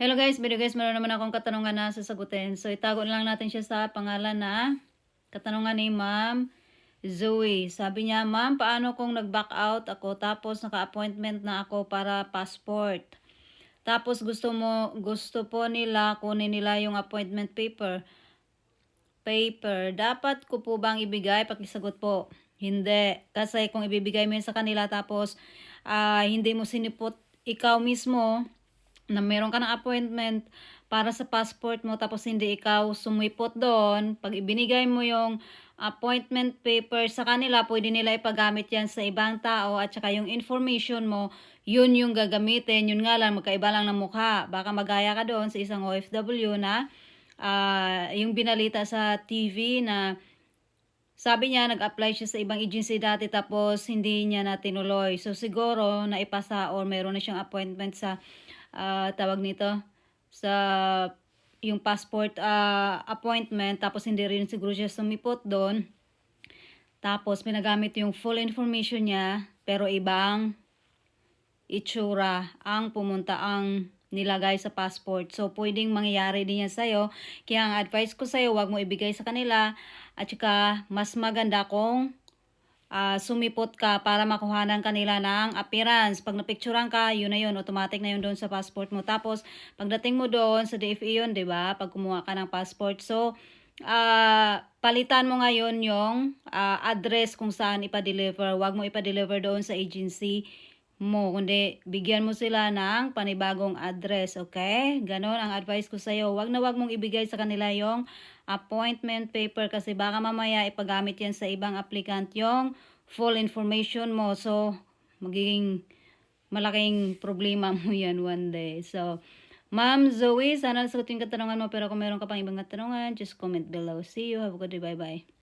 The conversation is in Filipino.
Hello guys, video guys, meron naman akong katanungan na sasagutin. So itago lang natin siya sa pangalan na katanungan ni Ma'am Zoe. Sabi niya, Ma'am, paano kung nag-back out ako tapos naka-appointment na ako para passport? Tapos gusto mo gusto po nila kunin nila yung appointment paper. Paper. Dapat ko po bang ibigay? Pakisagot po. Hindi. Kasi kung ibibigay mo yun sa kanila tapos ah, hindi mo sinipot ikaw mismo na meron ka ng appointment para sa passport mo tapos hindi ikaw sumipot doon, pag ibinigay mo yung appointment paper sa kanila, pwede nila ipagamit yan sa ibang tao at saka yung information mo, yun yung gagamitin. Yun nga lang, magkaiba lang ng mukha. Baka magaya ka doon sa isang OFW na ah, yung binalita sa TV na sabi niya, nag-apply siya sa ibang agency dati tapos hindi niya na tinuloy. So siguro naipasa or meron na siyang appointment sa ah, tawag nito sa yung passport ah, appointment tapos hindi rin siguro siya sumipot doon. Tapos pinagamit yung full information niya pero ibang itsura ang pumunta ang nilagay sa passport. So, pwedeng mangyayari din yan sa'yo. Kaya ang advice ko sa'yo, wag mo ibigay sa kanila. At saka, mas maganda kung ah, sumipot ka para makuhanan kanila ng appearance. Pag napicturean ka, yun na yun. Automatic na yun doon sa passport mo. Tapos, pagdating mo doon sa DFE yun, di ba? Pag kumuha ka ng passport. So, ah, palitan mo ngayon yung ah, address kung saan ipa-deliver. Huwag mo ipa-deliver doon sa agency mo, kundi bigyan mo sila ng panibagong address, okay? Ganon ang advice ko sa'yo. Huwag na huwag mong ibigay sa kanila yung appointment paper kasi baka mamaya ipagamit yan sa ibang applicant yung full information mo. So, magiging malaking problema mo yan one day. So, Ma'am Zoe, sana nasagot yung katanungan mo pero kung meron ka pang ibang katanungan, just comment below. See you. Have a good day. Bye-bye.